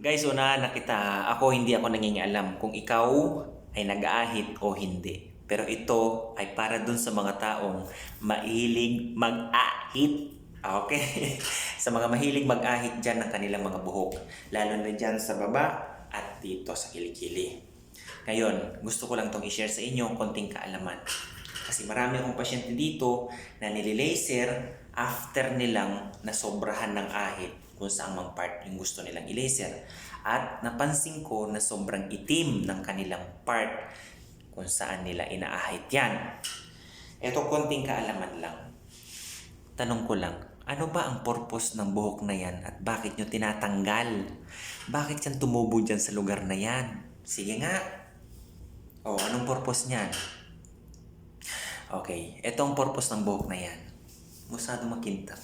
Guys, una nakita, ako hindi ako nangingialam kung ikaw ay nag-aahit o hindi. Pero ito ay para dun sa mga taong mahilig mag-ahit. Okay? sa mga mahilig mag-ahit dyan ng kanilang mga buhok. Lalo na dyan sa baba at dito sa kilikili. Ngayon, gusto ko lang itong i-share sa inyo konting kaalaman. Kasi marami akong pasyente dito na nililaser after nilang nasobrahan ng ahit kung saan mang part yung gusto nilang i-laser. At napansin ko na sobrang itim ng kanilang part kung saan nila inaahit yan. Ito konting kaalaman lang. Tanong ko lang, ano ba ang purpose ng buhok na yan at bakit nyo tinatanggal? Bakit yan tumubo dyan sa lugar na yan? Sige nga. O, anong purpose niyan? Okay, ito ang purpose ng buhok na yan. Musado makintab.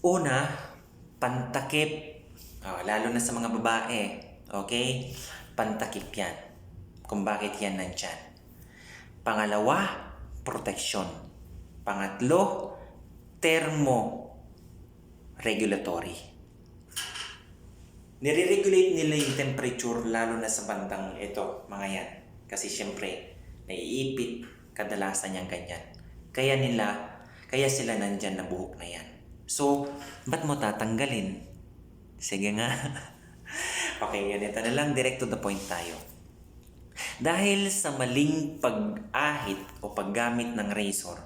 Una, pantakip. Oh, lalo na sa mga babae. Okay? Pantakip yan. Kung bakit yan nandyan. Pangalawa, protection. Pangatlo, thermo regulatory. Nire-regulate nila yung temperature lalo na sa bandang ito, mga yan. Kasi syempre, naiipit kadalasan yung ganyan. Kaya nila, kaya sila nandyan na buhok na yan. So, ba't mo tatanggalin? Sige nga. okay, yan. Ito na lang, direct to the point tayo. Dahil sa maling pag-ahit o paggamit ng razor,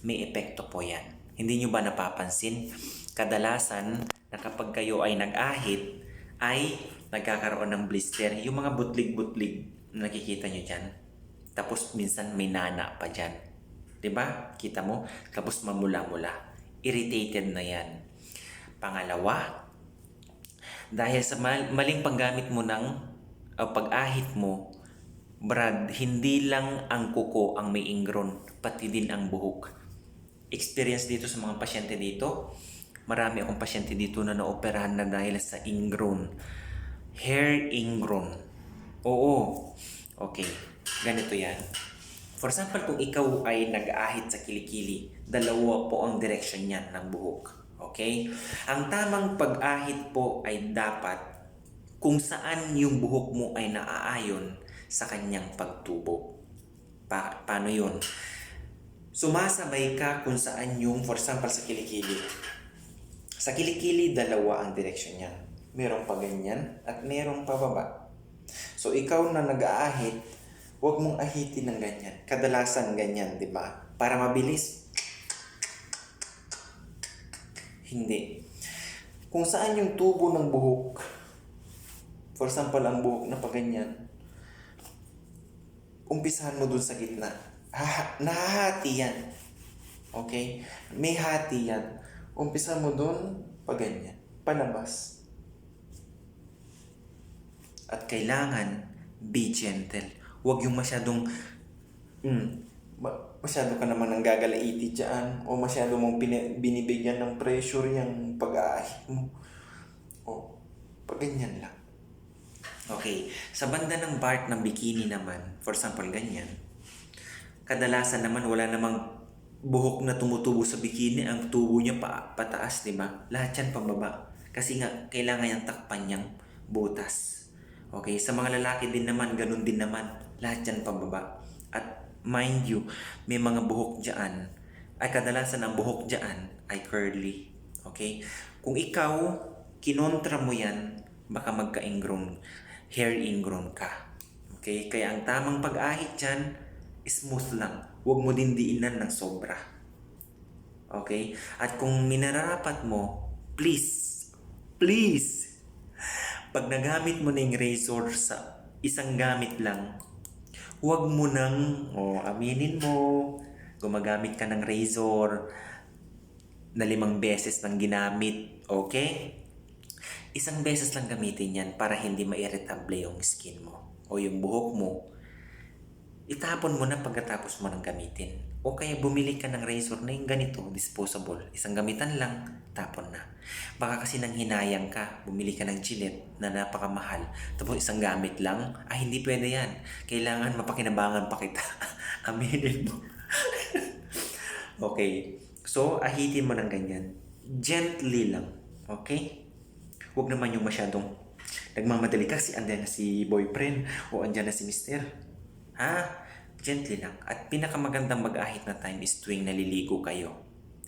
may epekto po yan. Hindi nyo ba napapansin? Kadalasan, na kapag kayo ay nag-ahit, ay nagkakaroon ng blister. Yung mga butlig-butlig na nakikita nyo dyan. Tapos minsan may nana pa dyan. ba? Kita mo? Tapos mamula-mula. Irritated na yan. Pangalawa, dahil sa mal- maling paggamit mo ng o pag-ahit mo, Brad, hindi lang ang kuko ang may ingron, pati din ang buhok. Experience dito sa mga pasyente dito, marami akong pasyente dito na naoperahan na dahil sa ingrown. Hair ingrown. Oo. Okay. Ganito yan. For example, kung ikaw ay nag-ahit sa kilikili, dalawa po ang direction niyan ng buhok. Okay? Ang tamang pag-ahit po ay dapat kung saan yung buhok mo ay naaayon sa kanyang pagtubo. Pa- paano yun? Sumasabay ka kung saan yung, for example, sa kilikili. Sa kilikili, dalawa ang direction niya. Merong pa ganyan at merong pababa. So, ikaw na nag-aahit, huwag mong ahitin ng ganyan. Kadalasan ganyan, di ba? Para mabilis. Hindi. Kung saan yung tubo ng buhok, for example, ang buhok na pa ganyan, umpisahan mo dun sa gitna. Ha, nahahati yan. Okay? May hati yan. Umpisa mo dun, pa ganyan. Palabas. At kailangan, be gentle. Huwag yung masyadong, mm, ma- masyado ka naman ang gagalaiti dyan o masyado mong binibigyan ng pressure yung pag-aahit mo. O, pag ganyan lang. Okay, sa banda ng part ng bikini naman, for example, ganyan, kadalasan naman wala namang buhok na tumutubo sa bikini, ang tubo niya pa, pataas, di ba? Lahat yan pababa. Kasi nga, kailangan yung takpan niyang butas. Okay, sa mga lalaki din naman, ganun din naman. Lahat yan pababa. At mind you, may mga buhok dyan, ay kadalasan ang buhok dyan ay curly. Okay? Kung ikaw, kinontra mo yan, baka magka-ingrown, hair ingrown ka. Okay? Kaya ang tamang pag-ahit dyan, smooth lang. Huwag mo din diinan ng sobra. Okay? At kung minarapat mo, please, please, pag nagamit mo na yung razor sa isang gamit lang, huwag mo nang, oh, aminin mo, gumagamit ka ng razor na limang beses nang ginamit, okay? Isang beses lang gamitin yan para hindi ma-irritable yung skin mo o yung buhok mo. Itapon mo na pagkatapos mo nang gamitin. O kaya bumili ka ng razor na yung ganito, disposable. Isang gamitan lang, tapon na. Baka kasi nang hinayang ka, bumili ka ng Gillette na napakamahal. Tapos isang gamit lang, ay hindi pwede yan. Kailangan mapakinabangan pa kita. Aminin mo. okay. So, ahitin mo ng ganyan. Gently lang. Okay? Huwag naman yung masyadong nagmamadali kasi andyan na si boyfriend o andyan na si mister. Ha? Gently lang. At pinakamagandang mag-ahit na time is tuwing naliligo kayo.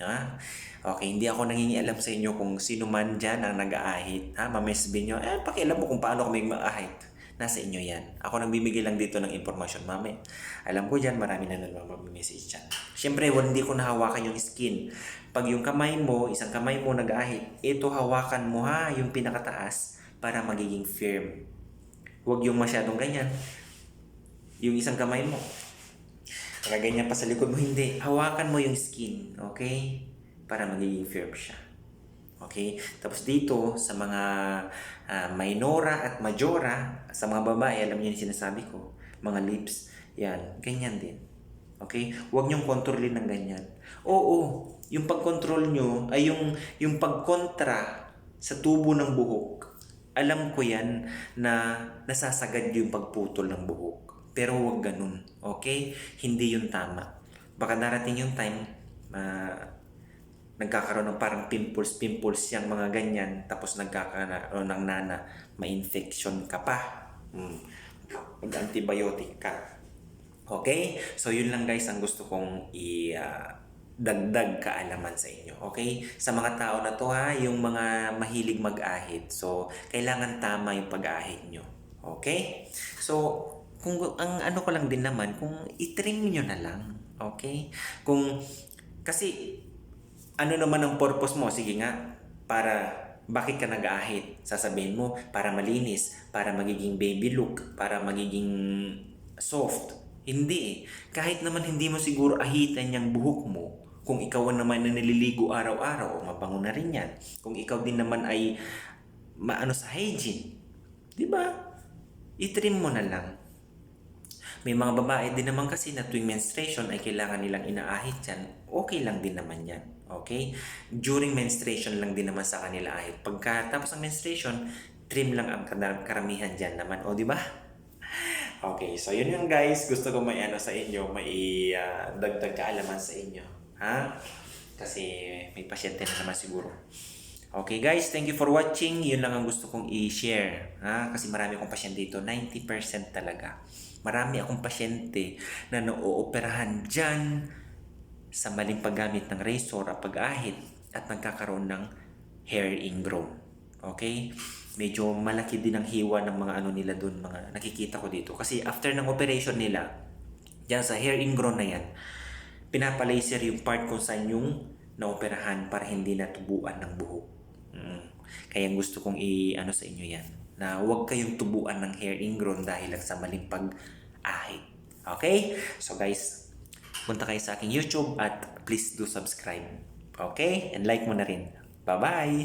Ha? Okay, hindi ako nangingialam sa inyo kung sino man dyan ang nag-aahit. Ha? Mamesbin nyo. Eh, pakialam mo kung paano kami mag-ahit. Nasa inyo yan. Ako nang bibigay lang dito ng impormasyon, mami. Alam ko dyan, marami na naman mag-message dyan. Siyempre, hindi ko nahawakan yung skin. Pag yung kamay mo, isang kamay mo nag-ahit, ito hawakan mo ha, yung pinakataas, para magiging firm. Huwag yung masyadong ganyan. Yung isang kamay mo. Nakaganyan pa sa likod mo, hindi. Hawakan mo yung skin, okay? Para magiging firm siya. Okay? Tapos dito, sa mga ah, minora at majora, sa mga babae, alam niyo yung sinasabi ko, mga lips, yan, ganyan din. Okay? Huwag niyong kontrolin ng ganyan. Oo, yung pag-control nyo, ay yung, yung pagkontra sa tubo ng buhok. Alam ko yan na nasasagad yung pagputol ng buhok. Pero huwag ganun. Okay? Hindi yun tama. Baka darating yung time, ma nagkakaroon ng parang pimples, pimples yung mga ganyan, tapos nagkakaroon ng nana, ma-infection ka pa. Hmm. Mag-antibiotic ka. Okay? So, yun lang guys ang gusto kong i- ah, dagdag kaalaman sa inyo. Okay? Sa mga tao na to ha, yung mga mahilig mag-ahit. So, kailangan tama yung pag-ahit nyo. Okay? So, kung ang ano ko lang din naman, kung i-trim nyo na lang. Okay? Kung, kasi, ano naman ang purpose mo? Sige nga, para bakit ka nag-ahit? Sasabihin mo, para malinis, para magiging baby look, para magiging soft. Hindi eh. Kahit naman hindi mo siguro ahitan yung buhok mo, kung ikaw naman na nililigo araw-araw, mabango na rin yan. Kung ikaw din naman ay maano sa hygiene, di ba? I-trim mo na lang. May mga babae din naman kasi na tuwing menstruation ay kailangan nilang inaahit yan. Okay lang din naman yan. Okay? During menstruation lang din naman sa kanila ahit. Pagka tapos ng menstruation, trim lang ang karamihan dyan naman. O, di ba? Okay, so yun yung guys. Gusto ko may ano sa inyo, may ah, dagdag kaalaman sa inyo. Ha? Kasi may pasyente na naman siguro. Okay guys, thank you for watching. Yun lang ang gusto kong i-share. Ha? Kasi marami akong pasyente dito. 90% talaga. Marami akong pasyente na nauoperahan dyan sa maling paggamit ng razor at pag-ahit at nagkakaroon ng hair ingrown. Okay? Medyo malaki din ang hiwa ng mga ano nila doon, mga nakikita ko dito. Kasi after ng operation nila, dyan sa hair ingrown na yan, pinapalaser yung part kung saan yung naoperahan para hindi natubuan ng buhok. Mm. Kaya gusto kong i-ano sa inyo yan, na huwag kayong tubuan ng hair ingrown dahil lang sa maling pag-ahit. Okay? So guys, punta kayo sa aking YouTube at please do subscribe. Okay? And like mo na rin. Bye-bye!